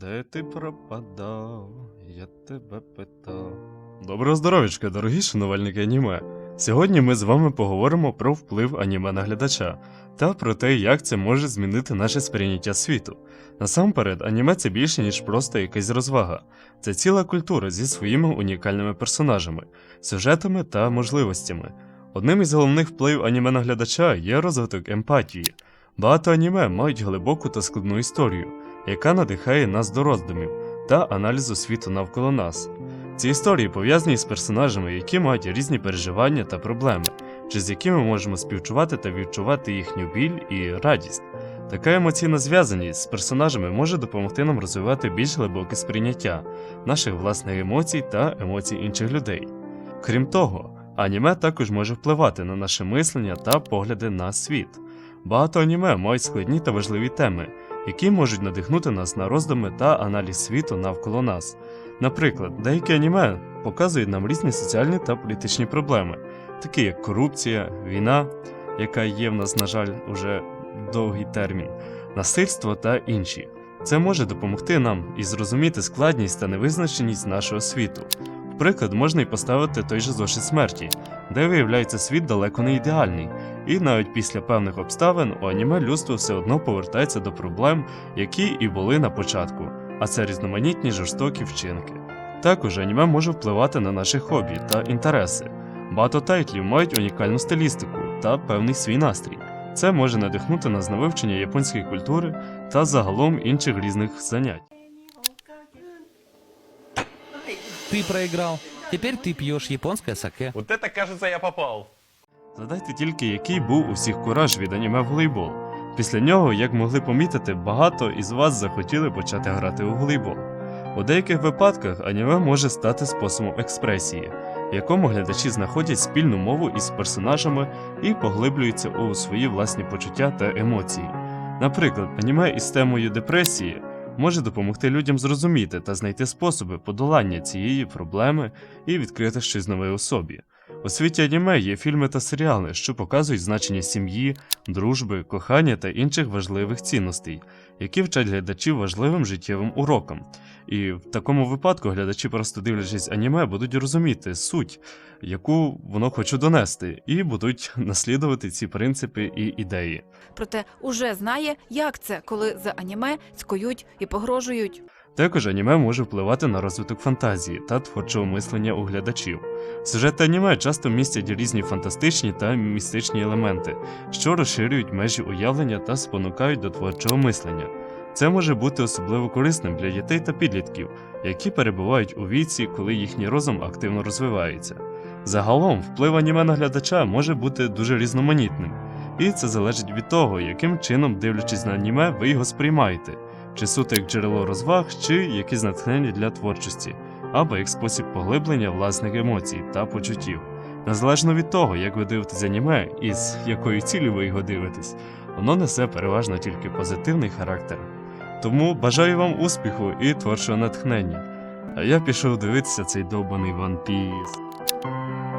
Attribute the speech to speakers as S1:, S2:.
S1: Де ти пропадав? Я тебе питав. Доброго здоров'ячка, дорогі шанувальники аніме. Сьогодні ми з вами поговоримо про вплив аніме на глядача та про те, як це може змінити наше сприйняття світу. Насамперед, аніме це більше, ніж просто якась розвага. Це ціла культура зі своїми унікальними персонажами, сюжетами та можливостями. Одним із головних вплив аніме на глядача є розвиток емпатії. Багато аніме мають глибоку та складну історію, яка надихає нас до роздумів та аналізу світу навколо нас. Ці історії пов'язані з персонажами, які мають різні переживання та проблеми, через які ми можемо співчувати та відчувати їхню біль і радість. Така емоційна зв'язаність з персонажами може допомогти нам розвивати більш глибоке сприйняття наших власних емоцій та емоцій інших людей. Крім того, аніме також може впливати на наше мислення та погляди на світ. Багато аніме мають складні та важливі теми, які можуть надихнути нас на роздуми та аналіз світу навколо нас. Наприклад, деякі аніме показують нам різні соціальні та політичні проблеми, такі як корупція, війна, яка є в нас, на жаль, уже довгий термін, насильство та інші. Це може допомогти нам і зрозуміти складність та невизначеність нашого світу. Приклад можна й поставити той же зошит смерті, де виявляється світ далеко не ідеальний, і навіть після певних обставин у аніме людство все одно повертається до проблем, які і були на початку, а це різноманітні жорстокі вчинки. Також аніме може впливати на наші хобі та інтереси. Багато тайтлів мають унікальну стилістику та певний свій настрій. Це може надихнути нас на вивчення японської культури та загалом інших різних занять.
S2: Ты проиграл. Теперь ты пьешь японское саке.
S3: Вот это, кажется, я попал.
S1: Згадайте тільки, який був у всіх кураж від аніме в волейбол. Після нього, як могли помітити, багато із вас захотіли почати грати у волейбол. У деяких випадках аніме може стати способом експресії, в якому глядачі знаходять спільну мову із персонажами і поглиблюються у свої власні почуття та емоції. Наприклад, аніме із темою депресії може допомогти людям зрозуміти та знайти способи подолання цієї проблеми і відкрити щось нове у собі. У світі аніме є фільми та серіали, що показують значення сім'ї, дружби, кохання та інших важливих цінностей, які вчать глядачів важливим життєвим урокам. І в такому випадку глядачі, просто дивлячись аніме, будуть розуміти суть, яку воно хоче донести, і будуть наслідувати ці принципи і ідеї.
S4: проте уже знає, як це, коли за аніме цькують і погрожують.
S1: Також аніме може впливати на розвиток фантазії та творчого мислення у глядачів. Сюжети аніме часто містять різні фантастичні та містичні елементи, що розширюють межі уявлення та спонукають до творчого мислення. Це може бути особливо корисним для дітей та підлітків, які перебувають у віці, коли їхній розум активно розвивається. Загалом, вплив аніме на глядача може бути дуже різноманітним, і це залежить від того, яким чином, дивлячись на аніме, ви його сприймаєте чи суто як джерело розваг, чи якісь натхнення для творчості, або як спосіб поглиблення власних емоцій та почуттів. Незалежно від того, як ви дивитесь аніме і з якою цілею ви його дивитесь, воно несе переважно тільки позитивний характер. Тому бажаю вам успіху і творчого натхнення. А я пішов дивитися цей довбаний One Piece.